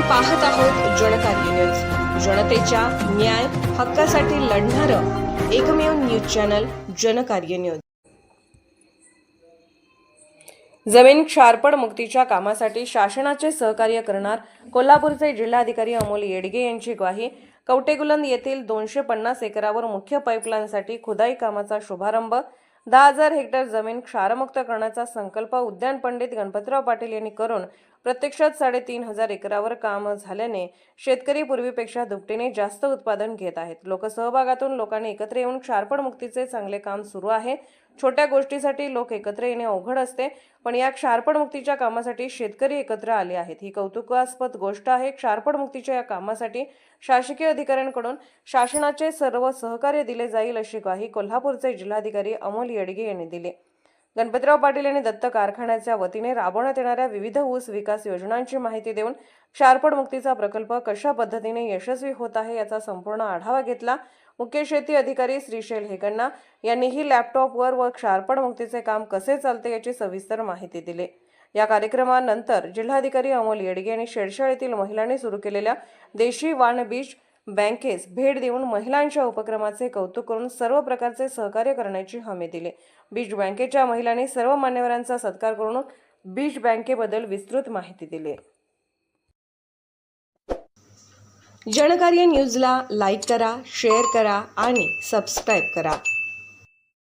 पाहत आहोत जनकार्य न्यूज जनतेच्या न्याय हक्कासाठी लढणारं एकमेव न्यूज चॅनल जनकार्य न्यूज जमीन क्षारपड मुक्तीच्या कामासाठी शासनाचे सहकार्य करणार कोल्हापूरचे जिल्हाधिकारी अमोल येडगे यांची ग्वाही. कवटेगुलंद येथील दोनशे पन्नास एकरावर मुख्य पाईपलाईनसाठी खुदाई कामाचा शुभारंभ. दहा हजार हेक्टर जमीन क्षारमुक्त करण्याचा संकल्प उद्यान पंडित गणपतराव पाटील यांनी करून प्रत्यक्षात साडेतीन हजार एकरावर काम झाल्याने शेतकरी पूर्वीपेक्षा दुपटीने जास्त उत्पादन घेत आहेत. लोकसहभागातून लोकांनी एकत्र येऊन क्षारपणमुक्तीचे चांगले काम सुरू आहे. छोट्या गोष्टीसाठी लोक एकत्र येणे अवघड असते पण या क्षारपणमुक्तीच्या कामासाठी शेतकरी एकत्र आले आहेत. ही कौतुकास्पद गोष्ट आहे. क्षारपणमुक्तीच्या या कामासाठी शासकीय अधिकाऱ्यांकडून शासनाचे सर्व सहकार्य दिले जाईल अशी ग्वाही कोल्हापूरचे जिल्हाधिकारी अमोल येडगे यांनी दिली. गणपतराव पाटील यांनी दत्त कारखान्याच्या वतीने राबवण्यात येणाऱ्या विविध ऊस विकास योजनांची माहिती देऊन क्षारपड मुक्तीचा प्रकल्प कशा पद्धतीने यशस्वी होत आहे याचा संपूर्ण आढावा घेतला. मुख्य शेती अधिकारी श्रीशैल हेगण्णा यांनीही लॅपटॉपवर व क्षारपड मुक्तीचे काम कसे चालते याची सविस्तर माहिती दिली. या कार्यक्रमानंतर जिल्हाधिकारी अमोल येडगे यांनी शेडशाळ येथील महिलांनी सुरू केलेल्या देशी वाण बीज बँकेस भेट देऊन महिलांच्या उपक्रमाचे कौतुक करून सर्व प्रकारचे सहकार्य करण्याची हमी दिली. बीज बँकेच्या महिलांनी सर्व मान्यवरांचा सत्कार करून बीज बँकेबद्दल विस्तृत माहिती दिली. जनकार्य न्यूजला लाईक करा शेअर करा आणि सबस्क्राईब करा.